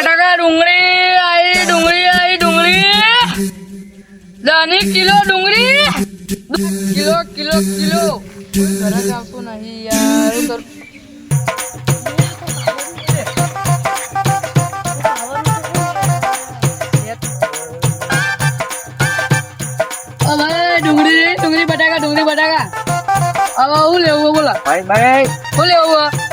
બટાકા ડુંગળી આઈ ડુંગળી આઈ ડુંગળી. દાની કિલો ડુંગળી. Kilo kilo kilo. ઘરે જ નહીં યાર હું ડુંગળી ડુંગળી બટાકા ડુંગળી બટાકા હવે હું લેવું બોલા. ભાઈ ભાઈ. હું લેવું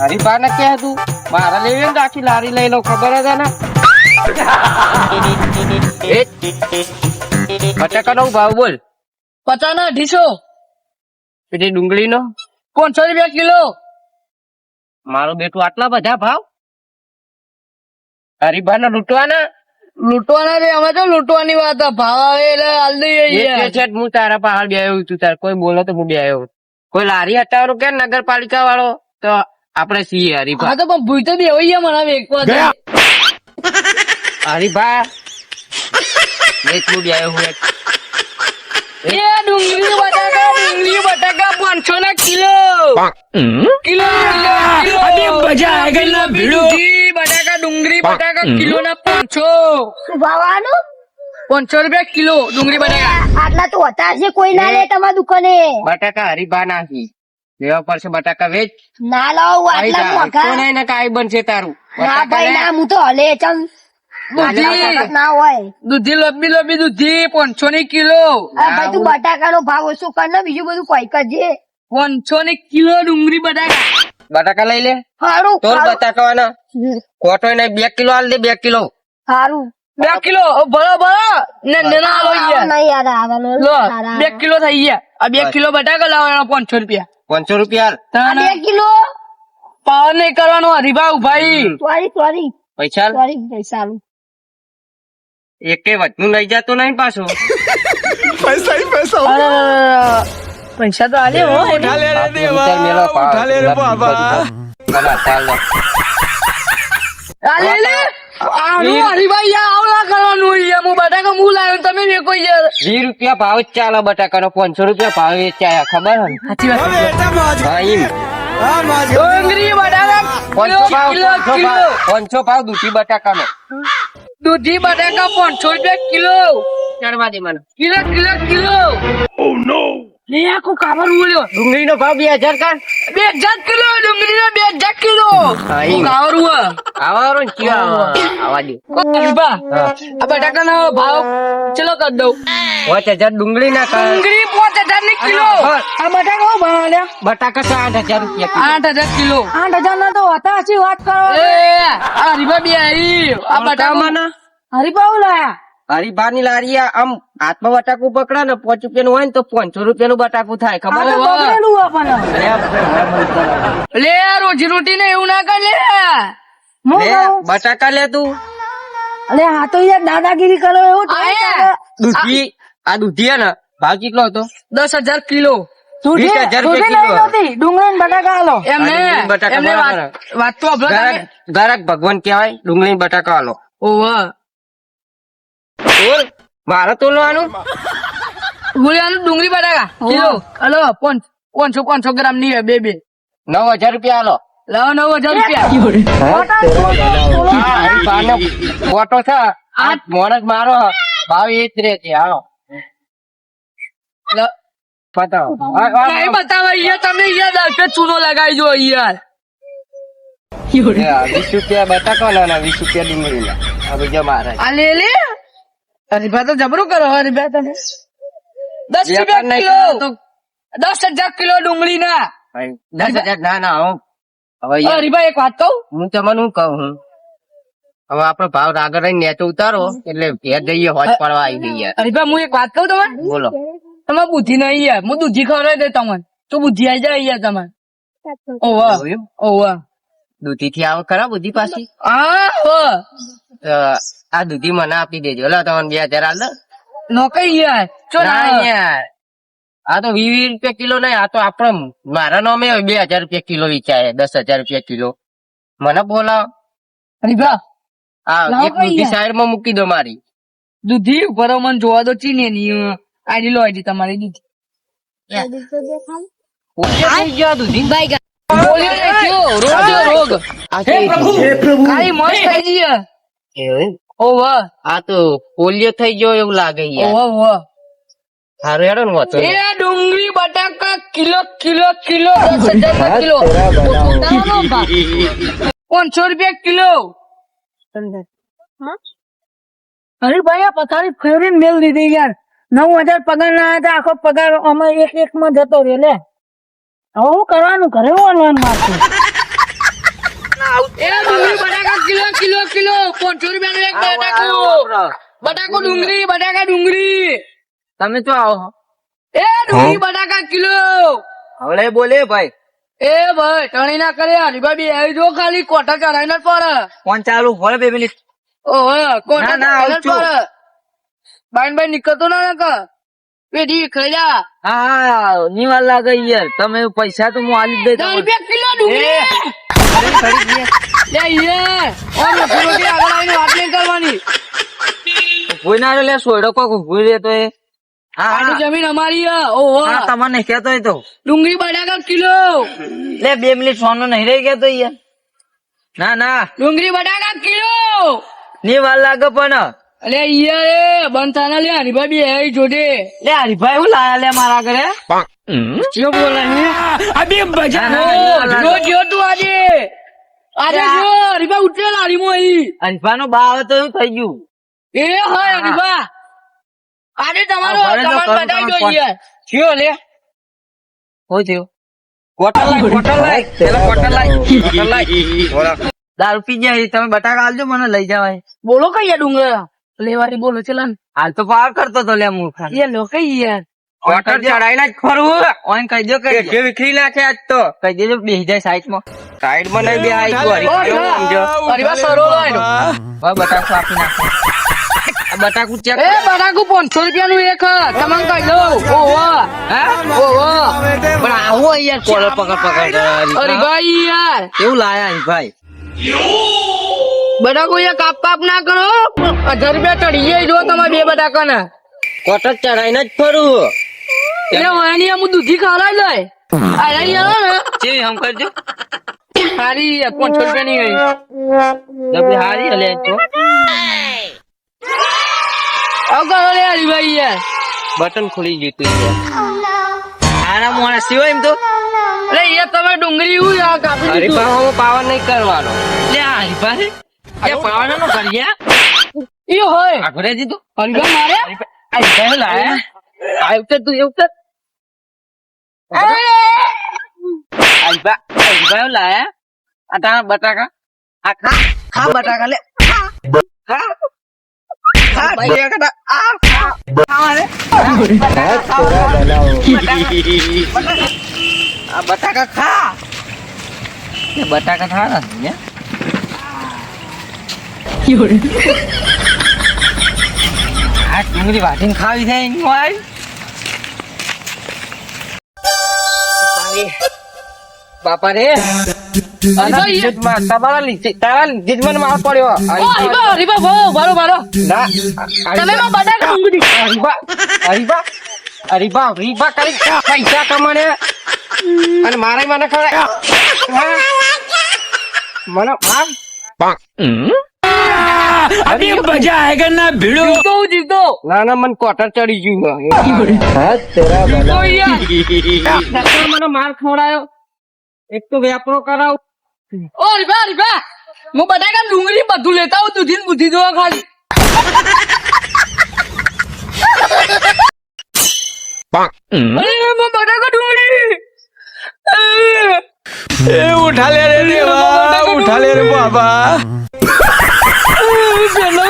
હરીફા ને કે તું? મારા લેવી આખી લારી લઈ લો ખબર હતા ને એ નો ભાવ બોલ. પચાસ ના અઢીસો. પેલી ડુંગળી નો પાંચસો રૂપિયા કિલો. મારો બેટું આટલા બધા ભાવ? હરીફા ને લૂંટવાના? લૂંટવાના રે અમે તો લૂંટવાની વાત ભાવ આવે એટલે હાલ દઈએ છે હું તારા પહાડ બે આવ્યો તું તાર. કોઈ બોલો તો હું બે આવ્યો કોઈ લારી હટાવવાનું કે નગરપાલિકા વાળો? તો આપણે છીએ હરીફા. તો પણ ભૂઈ તો દેવાઈ મને એક વાર હરીફા એટલું બે આવ્યો હું એક. એ ડુંગળી બટાકા ડુંગળી બટાકા પાંચસો ના કિલો. Kilo kilo kilo. મજા બટાકા ડુંગળી બટાકા કિલો ના પાંચસો. ભાવાનું પાંચસો રૂપિયા કિલો ડુંગળી બટાકા. આટલા તો હતા છે કોઈ ના લે તમારા દુકાને. બટાકા હરીફા નાખી. લેવા પડશે બટાકા વેચ. ના લાવ આટલા જા. કોને ને કાઈ બનશે તારું. ના ભાઈ ના હું તો હલે ચમ. દૂધી. ના હોય. દૂધી લંબી લંબી દૂધી પાંચસો ની કિલો ભાઈ તું બટાકા નો ભાવ ઓછો કર ને બીજું બધું કોઈ કરજે. પાંચસો ની કિલો ડુંગળી બટાકા. બટાકા લઈ લે. સારું તો બટાકા બટાકાવાના કોટો ને બે કિલો આલ દે બે કિલો. સારું બે કિલો? ભલો ભરો ભરો ને ને ના લો. આવા યાર નહીં યાર આવવાનો લો બે કિલો થઈ ગયા. આ બે કિલો બટાકા લાવવાના પાંચસો રૂપિયા. પાંચસો રૂપિયા. તાને બે કિલો? પાવર નહીં કરવાનો હરીભાઈ ભાઈ. સોરી સોરી પૈસા સોરી. પૈસા એકે વચનું લઈ જતો નહીં પાછો. પૈસા તો આલે હો ઉઠા લે રે ના, ચાલ લે. આલે લે. ના બટાકા વીસ રૂપિયા ભાવ જ ચાલે બટાકાનો પાંચસો રૂપિયા ભાવ વેચાયા ખબર ને? ડુંગળી પાંચસો ભાવ દૂધી બટાકાનો. દૂધી બટાકા પાંચસો રૂપિયા કિલો. ચડવા દે મને. Kilo kilo kilo. ઓ નો લે આખું કાબર બોલ્યો ડુંગળીનો ભાવ બે હજાર કાન બે હજાર કિલો ડુંગળી નો બે હજાર કિલો. આવા ને કયો આવા? આવા દે. હરીભા હા આ બટાકાનો ભાવ. ચલો કરી દઉં. પાંચ હજાર ડુંગળી ના ડુંગળી પાંચ હજારની કિલો. આ બટાકા ભાવ આલ્યા? બટાકા તો આઠ હજાર રૂપિયા આઠ હજાર કિલો. આઠ હજાર ના તો હતા વાત કરો. એ બે આવી આ બટાકા ના લાયા. હરીફા ની લારી આમ હાથમાં બટાકું પકડા ને પાંચ રૂપિયાનું હોય ને તો પાંચસો રૂપિયાનું બટાકું થાય ખબર લે આ રોજી રોટી ને એવું ના કર લે. બટાકા લે તું. અરે હા તો યાર દાદાગીરી કરો એવું. દૂધી આ દૂધી ને ભાવ કેટલો હતો? દસ હજાર કિલો. રૂપિયા ભગવાન કેવાય ડુંગળી ને બટાકા આલો ઓવા બોલ. મારે તોલવાનું ગુલિયાનું ડુંગળી બટાકા. કિલો. હલો પાંચ પાંચસો પાંચસો ગ્રામની બે બે. નવ હજાર રૂપિયા આલો લાવો નવ હજાર રૂપિયા. ફોટો છે. આ મોણસ મારો ભાવ એ જ રહે છે હાલો બતાવો. બતાવો અહીંયા તમે અહીંયા દસ ચૂનો લગાવી દો યાર આ વીસ રૂપિયા બટાકા ના ને વીસ રૂપિયા ડુંગળી ના આ બીજા મારા. આ લે લે. હરીભા તો જબરું કરો હરીભા તમે. દસ રૂપિયા કિલો. દસ હજાર કિલો ડુંગળી ના દસ હજાર ના ના હું હવે યાર, એક વાત કહું? હું તમને હું કહું હું? હવે આપડે ભાવ આગળ રહીને નેચો ઉતારો એટલે ઘેર જઈએ હોજ પડવા આવી જઈએ. હરીભા હું એક વાત કહું તમે બોલો. તમે બુદ્ધિ નહીં યાર. હું દૂધી ખવડાવી દે તમને. તો બુદ્ધિ આવી જાય યાર તમારે. ઓવા? ઓવા. દૂધી થી આવો ખરા બુદ્ધિ પાછી? હા. આ દૂધી મને આપી દેજો. એટલે તમને બે હજાર આલ? દો. નોકરી યાર. ચો ના યાર. આ તો વીસ વીસ રૂપિયા કિલો નહીં આ તો આપડે મારા નામે બે હજાર રૂપિયા કિલો વેચાય દસ હજાર રૂપિયા કિલો. મને બોલાવો. હરીભા એક દૂધી કઈ સાઈડમાં મૂકી દો મારી. દૂધી ઉપર મને જોવા દો ચીને ની આઈડી લો આઈડી તમારી દૂધી. મસ્ત એવું? ઓવ આ તો પોલિયો થઈ ગયો એવું લાગે યાર. ઓવ ઓવ હારું હેડો ને વાંધો એ ડુંગળી બટાકા કિલો કિલો કિલો દસ હજાર કિલો. પાંચસો રૂપિયા કિલો. અરે ભાઈ આ પથારી ફેરવીને મેલ દીધી યાર. નવ હજાર પગાર ના હતા આખો પગાર અમે એક એક માં જતો રહ્યો લે. હવે શું કરવાનું? ઘરે ઓનલાઈન મારતું એ ડુંગળી બટાકા કિલો કિલો કિલો પાંચસો રૂપિયા નું એક બટાકું બટાકો ડુંગળી બટાકા ડુંગળી. તમે તો આવો. એ ડુંગળી બટાકા કિલો. હવે બોલે ભાઈ. એ ભાઈ ટણી ના કરે હરીબા બે આવી જો ખાલી કોઠા ચડાઈ ના પડે. ફોન ચાલુ હોય બે મિનિટ. ઓહો કોઠા ના, ના, ચડાઈ પડે. બાઈન બાઈન નીકળતો ના નકર પેઢી ખાઈ જા. હા હા ની લાગે યાર. તમે પૈસા તો હું આલી દઈ દસ રૂપિયા કિલો ડુંગળી. લે યાર ઓમ રોટી આગળ આવીને વાત નહીં કરવાની. કોઈ ના લે સોયડો કોક ઉભું રહે એ. આની જમીન અમારી ઓહો. હા તમને કહેતો તો. ડુંગળી બટાકા કિલો. લે બે મિનિટ સોનું નહીં રહી ગયા તો યાર ના ના. ડુંગળી બટાકા કિલો. ની વાર લાગે પણ. અલે યાર બંધ થાના લે હરીભાઈ બે આવી જોડે. લે હરીભાઈ હું લાયા લે મારા ઘરે? શું બોલે હે. અભી ના, ના, ઓ, ની વાર લાગે. જો જો તું આજે. આજે જો હરીબા ઉઠે લારીમો અહીં. હરીભા નો બાવ તો એવું થઈ ગયું. એ હોય હરીબા આજે તમારો તમારો બતાવી દો યાર. થયો લે. શું થયો? દારૂ પી જાય તમે બટાકા આલજો મને લઈ જવાય. બોલો કઈ ડુંગર. લેવાની બોલો ચલન. હાલ તો પાર કરતો તો લે મૂર્ખા એ લો કઈ યાર. કોટર ચડાઈને જ ફરવું ઓન કહી દો કે જે વિખરી નાખે આજ તો? કહી દેજો બેસી જાય સાઈડમાં. સાઈડમાં નહીં બે આઈ ગયો ઓ, હરીબા, હરીબા સરો લાયનો. હવે બટાકું આપી નાખો. આ ચેક એ બટાકુ પાંચસો રૂપિયા નું એક. તમને કહી દઉં? ઓહો હે. ઓહો. પણ આવો યાર કોલર પકડ પકડ અરે ભાઈ યાર. કેવું લાયા ભાઈ? બટાકુ એ કાપ કાપ ના કરો. હજાર રૂપિયા ચડી જાય જો તમારે બે બટાકા ને કોટર ચડાઈને જ ફરવું એટલે વાણી આમ દૂધી ખવડાવી લે અરે યાર કેવી હમ કરજો? સારી પાંચસો રૂપિયા ની ગઈ ડબલી હારી હલે તો. કરો લે હરીભાઈ યાર. બટન ખુલી ગયું યાર. આના મોણા સિવાય એમ તો. અરે યાર તમે ડુંગળી હું યાર કાપી દીધું. હરીફા પાવર નહીં કરવાનો. લે આ ભાઈ. હે એ પાવર નો કરીએ ઈ હોય. આગળ દીધું. હરીભાઈ મારે? આ હરીફા લાયા. આ ઉતર તું એ ઉતર. હરીફા હરીફા લાયા આ તારા બટાકા આ ખા ખા બટાકા લે ખા ખા ખા બટાકા આ ખા ખા રે આ બટાકા ખા એ બટાકા ખા ને આ ડુંગળી વાટીને ખાવી છે વાય બાપા રે. તમારા લીધે તારા લીધે જ મને માર પડ્યો. ઓ હરીભા હરીભા મારો મારો ના તમે માં બટાકા ડુંગળી હરીબા હરીબા હરીબા હરીબા કરી પૈસા કમાને. અને મારે મને ખવડાય. મને માર અભી ના મન કોટર ચડી ગયું મને માર ખવડાયો. એક તો વ્યાપરો કરાવ. ઓ રીબા રીબા હું બટાકા ડુંગળી બધું લેતા હું દૂધીન બુધી જોવા ખાલી. ડુંગળી. ઉઠા લે રે ઉઠા લે રે બાબા. बाबा ચલો